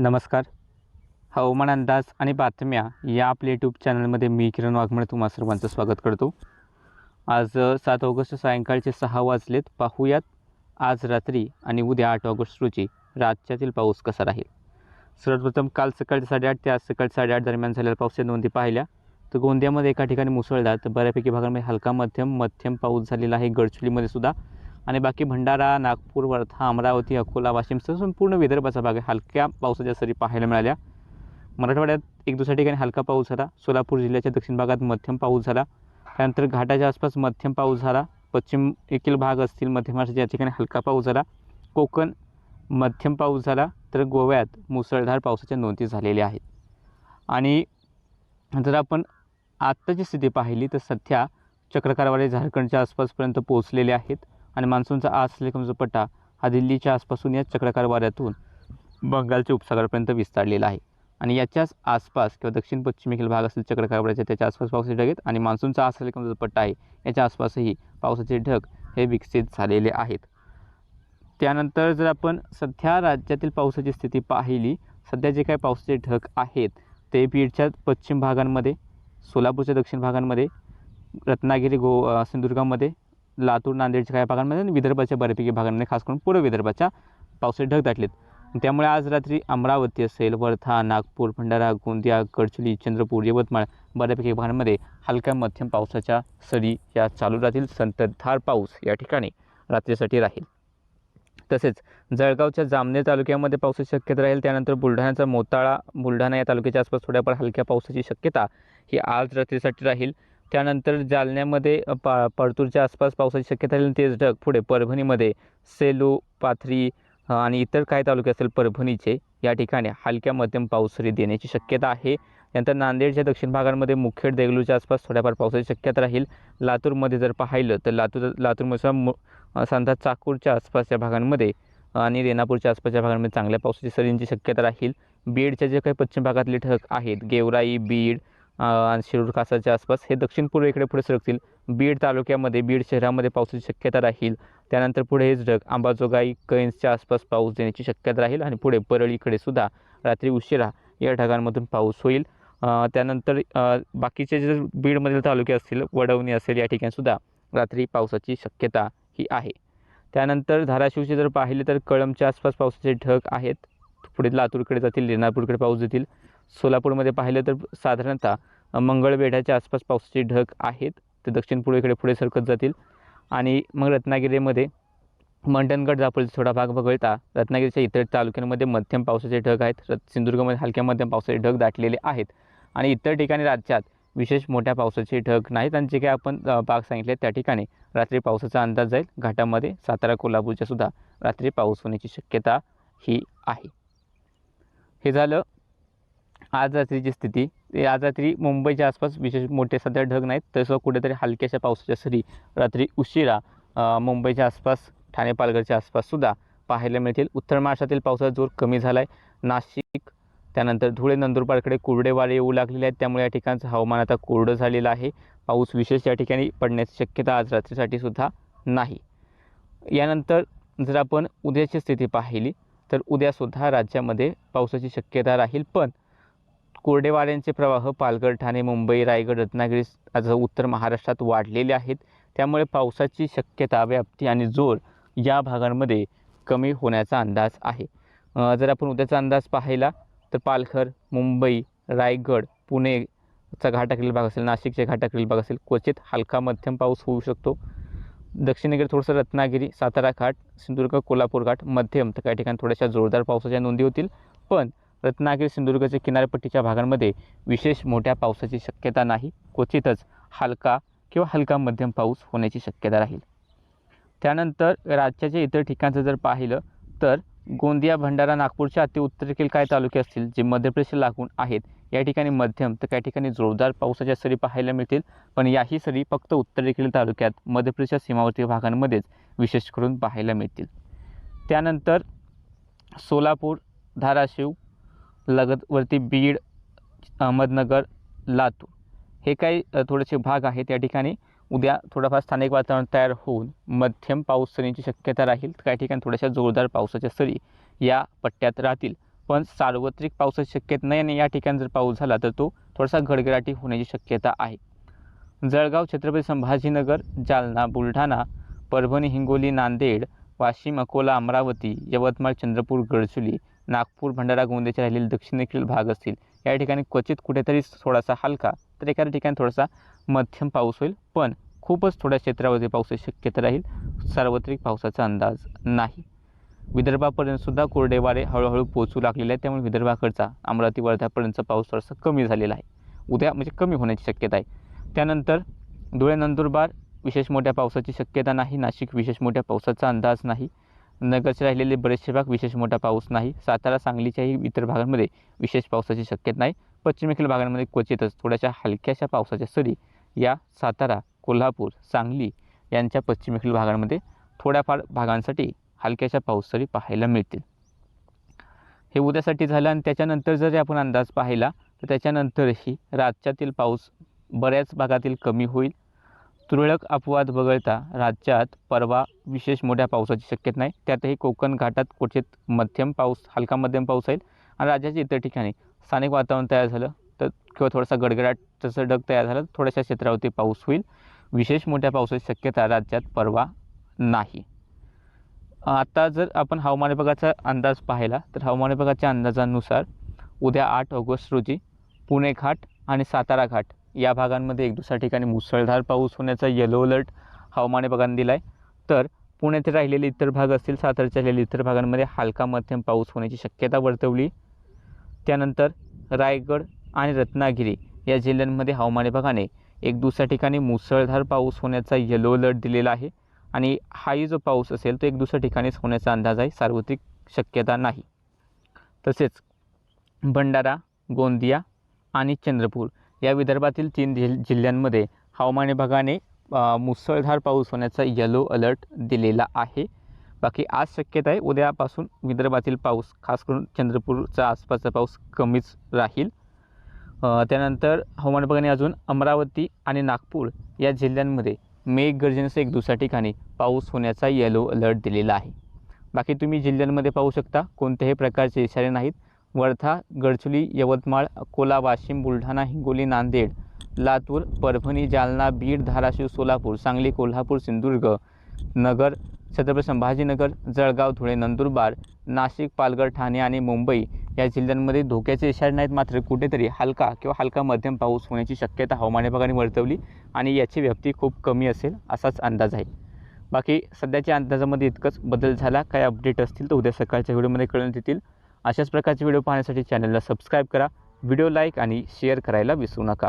नमस्कार. हवामान अंदाज आणि बातम्या या आपल्या यूट्यूब चॅनलमध्ये मी किरण वाघमळे तुम्हा सर्वांचं स्वागत करतो. आज सात ऑगस्ट सायंकाळचे सहा वाजलेत. पाहूयात. आज रात्री आणि उद्या आठ ऑगस्ट रोजी राज्यातील पाऊस कसा राहील? सर्वप्रथम काल सकाळी साडेआठ ते आज सकाळी साडेआठ दरम्यान झालेल्या पावसाच्या नोंदी पाहिल्या. तर गोंदियामध्ये एका ठिकाणी मुसळधार तर बऱ्यापैकी भागांमध्ये हलका मध्यम मध्यम पाऊस झालेला आहे. गडचिलीमध्ये सुद्धा आणि बाकी भंडारा नागपूर वर्धा अमरावती अकोला वाशिम संपूर्ण विदर्भाचा भाग आहे. हलक्या पावसाच्या सरी पाहायला मिळाल्या. मराठवाड्यात एक दुसऱ्या ठिकाणी हलका पाऊस झाला. सोलापूर जिल्ह्याच्या दक्षिण भागात मध्यम पाऊस झाला. त्यानंतर घाटाच्या आसपास मध्यम पाऊस झाला. पश्चिम एकील भाग असतील मध्य महाराष्ट्राच्या या ठिकाणी हलका पाऊस झाला. कोकण मध्यम पाऊस झाला. तर गोव्यात मुसळधार पावसाच्या नोंदी झालेल्या आहेत. आणि जर आपण आत्ताची स्थिती पाहिली तर सध्या चक्रकारवाडी झारखंडच्या आसपासपर्यंत पोहोचलेले आहेत. आणि मान्सूनचा आज असलेला पट्टा हा दिल्लीच्या आसपासून या चक्रकार वाऱ्यातून बंगालच्या उपसागरापर्यंत विस्तारलेला आहे. आणि याच्याच आसपास किंवा दक्षिण पश्चिमेकडील भाग असेल चक्रकार वाऱ्याच्या त्याच्या आसपास पावसाचे ढग आहेत आणि मान्सूनचा आज असलेला जो पट्टा आहे. याच्या आसपासही पावसाचे ढग हे विकसित झालेले आहेत. त्यानंतर जर आपण सध्या राज्यातील पावसाची स्थिती पाहिली सध्या जे काही पावसाचे ढग आहेत ते बीडच्या पश्चिम भागांमध्ये सोलापूरच्या दक्षिण भागांमध्ये रत्नागिरी गो सिंधुदुर्गामध्ये लातूर नांदेडच्या काही भागांमध्ये आणि विदर्भाच्या बऱ्यापैकी भागांमध्ये खास करून पूर्व विदर्भाच्या पावसाचे ढग दाटलेत. त्यामुळे आज रात्री अमरावती असेल वर्धा नागपूर भंडारा गोंदिया गडचिरोली चंद्रपूर यवतमाळ बऱ्यापैकी भागांमध्ये हलक्या मध्यम पावसाच्या सरी या चालू राहतील. संततधार पाऊस या ठिकाणी रात्रीसाठी राहील. तसेच जळगावच्या जामनेर तालुक्यामध्ये पावसाची शक्यता राहील. त्यानंतर बुलढाण्याचा मोताळा बुलढाणा या तालुक्याच्या आसपास थोड्याफार हलक्या पावसाची शक्यता ही आज रात्रीसाठी राहील. त्यानंतर जालन्यामध्ये पा परतूरच्या आसपास पावसाची शक्यता राहील तेच ढग पुढे परभणीमध्ये सेलू पाथरी आणि इतर काही तालुके असेल परभणीचे या ठिकाणी हलक्या मध्यम पावसरी देण्याची शक्यता आहे. त्यानंतर नांदेडच्या दक्षिण भागांमध्ये मुखेड देगलूच्या आसपास थोड्याफार पावसाची शक्यता राहील. लातूरमध्ये जर पाहिलं तर लातूर लातूरमध्ये मु सांधा चाकूरच्या आसपासच्या भागांमध्ये आणि रेणापूरच्या आसपासच्या भागांमध्ये चांगल्या पावसाची सरींची शक्यता राहील. बीडच्या जे काही पश्चिम भागातले ठग आहेत गेवराई बीड आणि शिरूर खासाच्या आसपास. हे दक्षिण पूर्वेकडे पुढे सरकतील. बीड तालुक्यामध्ये बीड शहरामध्ये पावसाची शक्यता राहील. त्यानंतर पुढे हेच ढग अंबाजोगाई कैन्सच्या आसपास पाऊस देण्याची शक्यता राहील आणि पुढे परळीकडे सुद्धा रात्री उशिरा या ढगांमधून पाऊस होईल. त्यानंतर बाकीचे जे बीडमधील तालुके असतील वडवणी असेल या ठिकाणीसुद्धा रात्री पावसाची शक्यता ही आहे. त्यानंतर धाराशिवचे जर पाहिले तर कळमच्या आसपास पावसाचे ढग आहेत. पुढे लातूरकडे जातील रेणापूरकडे पाऊस देतील. सोलापूरमध्ये पाहिलं तर साधारणतः मंगळबेढ्याच्या मंगळवेढ्याच्या आसपास पावसाचे ढग आहेत. ते दक्षिण पूर्वेकडे पुढे सरकत जातील. आणि मग रत्नागिरीमध्ये मंडणगड दापोलीचा थोडा भाग वगळता रत्नागिरीच्या इतर तालुक्यांमध्ये मध्यम पावसाचे ढग आहेत. रत सिंधुदुर्गमध्ये हलक्या मध्यम पावसाचे ढग दाटलेले आहेत. आणि इतर ठिकाणी राज्यात विशेष मोठ्या पावसाचे ढग नाहीत. आणि जे काही आपण भाग सांगितले त्या ठिकाणी रात्री पावसाचा अंदाज जाईल घाटामध्ये सातारा कोल्हापूरच्या सुद्धा रात्री पाऊस होण्याची शक्यता ही आहे. हे झालं आज रात्रीची स्थिती. ते आज रात्री मुंबईच्या आसपास विशेष मोठे सध्या ढग नाहीत. तसं कुठेतरी हलक्याशा पावसाच्या सरी रात्री उशिरा मुंबईच्या आसपास ठाणे पालघरच्या आसपाससुद्धा पाहायला मिळतील. उत्तर महाराष्ट्रातील पावसाचा जोर कमी झाला आहे नाशिक त्यानंतर धुळे नंदुरबारकडे कोरडे वारे येऊ लागलेले आहेत. त्यामुळे या ठिकाणचं हवामान आता कोरडं झालेलं आहे. पाऊस विशेष या ठिकाणी पडण्याची शक्यता आज रात्रीसाठी सुद्धा नाही. यानंतर जर आपण उद्याची स्थिती पाहिली तर उद्यासुद्धा राज्यामध्ये पावसाची शक्यता राहील. पण कोरडे वाऱ्यांचे प्रवाह पालघर ठाणे मुंबई रायगड रत्नागिरी आज उत्तर महाराष्ट्रात वाढलेले आहेत. त्यामुळे पावसाची शक्यता व्याप्ती आणि जोर या भागांमध्ये कमी होण्याचा अंदाज आहे. जर आपण उद्याचा अंदाज पाहिला तर पालघर मुंबई रायगड पुणेचा घाटाकडील भाग असेल नाशिकच्या घाटाकडील भाग असेल क्वचित हलका मध्यम पाऊस होऊ शकतो. दक्षिणेकडे थोडंसं रत्नागिरी सातारा घाट सिंधुदुर्ग कोल्हापूर घाट मध्यम तर काही ठिकाणी थोड्याशा जोरदार पावसाच्या नोंदी होतील. पण रत्नागिरी सिंधुदुर्गच्या किनारपट्टीच्या भागांमध्ये विशेष मोठ्या पावसाची शक्यता नाही. क्वचितच हलका किंवा हलका मध्यम पाऊस होण्याची शक्यता राहील. त्यानंतर राज्याच्या इतर ठिकाणचं जर पाहिलं तर गोंदिया भंडारा नागपूरच्या अति उत्तरेकडील काही तालुके असतील जे मध्य प्रदेशला लागून आहेत. या ठिकाणी मध्यम तर काही ठिकाणी जोरदार पावसाच्या सरी पाहायला मिळतील. पण याही सरी फक्त उत्तरेकडील तालुक्यात मध्य प्रदेशच्या सीमावर्ती भागांमध्येच विशेष करून पाहायला मिळतील. त्यानंतर सोलापूर धाराशिव लगतवरती बीड अहमदनगर लातूर. हे काही थोडेसे भाग आहेत. या ठिकाणी उद्या थोडंफार स्थानिक वातावरण तयार होऊन मध्यम पाऊस सरींची शक्यता राहील. काही ठिकाणी थोड्याशा जोरदार पावसाच्या सरी या पट्ट्यात राहतील. पण सार्वत्रिक पावसाची शक्यता नाही आणि या ठिकाणी जर पाऊस झाला तर तो थोडासा गडगडाटी होण्याची शक्यता आहे. जळगाव छत्रपती संभाजीनगर जालना बुलढाणा परभणी हिंगोली नांदेड वाशिम अकोला अमरावती यवतमाळ चंद्रपूर गडचुली नागपूर भंडारा गोंदियाचे राहिलेले दक्षिणेकडील भाग असतील. या ठिकाणी क्वचित कुठेतरी थोडासा हलका तर एखाद्या ठिकाणी थोडासा मध्यम पाऊस होईल पण खूपच थोड्या क्षेत्रावरती पावसाची शक्यता राहील. सार्वत्रिक पावसाचा अंदाज नाही. विदर्भापर्यंतसुद्धा कोरडेवारे कोरडे वारे हळूहळू पोचू लागलेले आहेत त्यामुळे विदर्भाकडचा अमरावती वर्ध्यापर्यंतचा पाऊस थोडासा कमी झालेला आहे. उद्या म्हणजे कमी होण्याची शक्यता आहे. त्यानंतर धुळे नंदुरबार विशेष मोठ्या पावसाची शक्यता नाही नाशिक विशेष मोठ्या पावसाचा अंदाज नाही. नगरचे राहिलेले बरेचसे भाग विशेष मोठा पाऊस नाही. सातारा सांगलीच्याही इतर भागांमध्ये विशेष पावसाची शक्यता नाही. पश्चिमेकडील भागांमध्ये क्वचितच थोड्याशा हलक्याशा पावसाच्या सरी या सातारा कोल्हापूर सांगली यांच्या पश्चिमेकडील भागांमध्ये थोड्याफार भागांसाठी हलक्याशा पाऊस सरी पाहायला मिळतील. हे उद्यासाठी झालं आणि त्याच्यानंतर जरी आपण अंदाज पाहिला तर त्याच्यानंतरही राज्यातील पाऊस बऱ्याच भागातील कमी होईल. तुरळक अपवाद वगळता राज्यात परवा विशेष मोठ्या पावसाची शक्यता नाही. त्यातही कोकण घाटात क्वचित मध्यम पाऊस हलका मध्यम पाऊस येईल आणि राज्याच्या इतर ठिकाणी स्थानिक वातावरण तयार झालं तर किंवा थोडासा गडगडाट जसं ढग तयार झालं थोड्याशा क्षेत्रावरती पाऊस होईल. विशेष मोठ्या पावसाची शक्यता राज्यात परवा नाही. आता जर आपण हवामान विभागाचा अंदाज पाहिला तर हवामान विभागाच्या अंदाजानुसार उद्या आठ ऑगस्ट रोजी पुणे घाट आणि सातारा घाट या भागांमध्ये एक दुसऱ्या ठिकाणी मुसळधार पाऊस होण्याचा येलो अलर्ट हवामान विभागाने दिला आहे तर पुण्यातील राहिलेले इतर भाग असतील सातारच्या राहिलेले इतर भागांमध्ये हलका मध्यम पाऊस होण्याची शक्यता वर्तवली. त्यानंतर रायगड आणि रत्नागिरी या जिल्ह्यांमध्ये हवामान विभागाने एक दुसऱ्या ठिकाणी मुसळधार पाऊस होण्याचा येलो अलर्ट दिलेला आहे आणि हाही जो पाऊस असेल तो एक दुसऱ्या ठिकाणीच होण्याचा अंदाज आहे सार्वत्रिक शक्यता नाही. तसेच भंडारा गोंदिया आणि चंद्रपूर या विदर्भातील तीन जिल जिल्ह्यांमध्ये हवामान विभागाने मुसळधार पाऊस होण्याचा येलो अलर्ट दिलेला आहे. बाकी आज शक्यता आहे उद्यापासून विदर्भातील पाऊस खास करून चंद्रपूरचा आसपासचा पाऊस कमीच राहील. त्यानंतर हवामान विभागाने अजून अमरावती आणि नागपूर या जिल्ह्यांमध्ये मेघगर्जनेसह एक दुसऱ्या ठिकाणी पाऊस होण्याचा येलो अलर्ट दिलेला आहे. बाकी तुम्ही जिल्ह्यांमध्ये पाहू शकता कोणत्याही प्रकारचे इशारे नाहीत. वर्धा गडचुली यवतमाळ अकोला वाशिम बुलढाणा हिंगोली नांदेड लातूर परभणी जालना बीड धाराशिव सोलापूर सांगली कोल्हापूर सिंधुदुर्ग नगर छत्रपती संभाजीनगर जळगाव धुळे नंदुरबार नाशिक पालघर ठाणे आणि मुंबई या जिल्ह्यांमध्ये धोक्याचे इशारे नाहीत. मात्र कुठेतरी हलका किंवा हलका मध्यम पाऊस होण्याची शक्यता हवामान विभागाने वर्तवली आणि याची व्याप्ती खूप कमी असेल असाच अंदाज आहे. बाकी सध्याच्या अंदाजामध्ये इतकंच बदल झाला. काय अपडेट असतील तर उद्या सकाळच्या व्हिडिओमध्ये कळून देतील. अशाच प्रकारचे व्हिडिओ पाहण्यासाठी चॅनलला सबस्क्राईब करा. व्हिडिओ लाईक आणि शेअर करायला विसरू नका.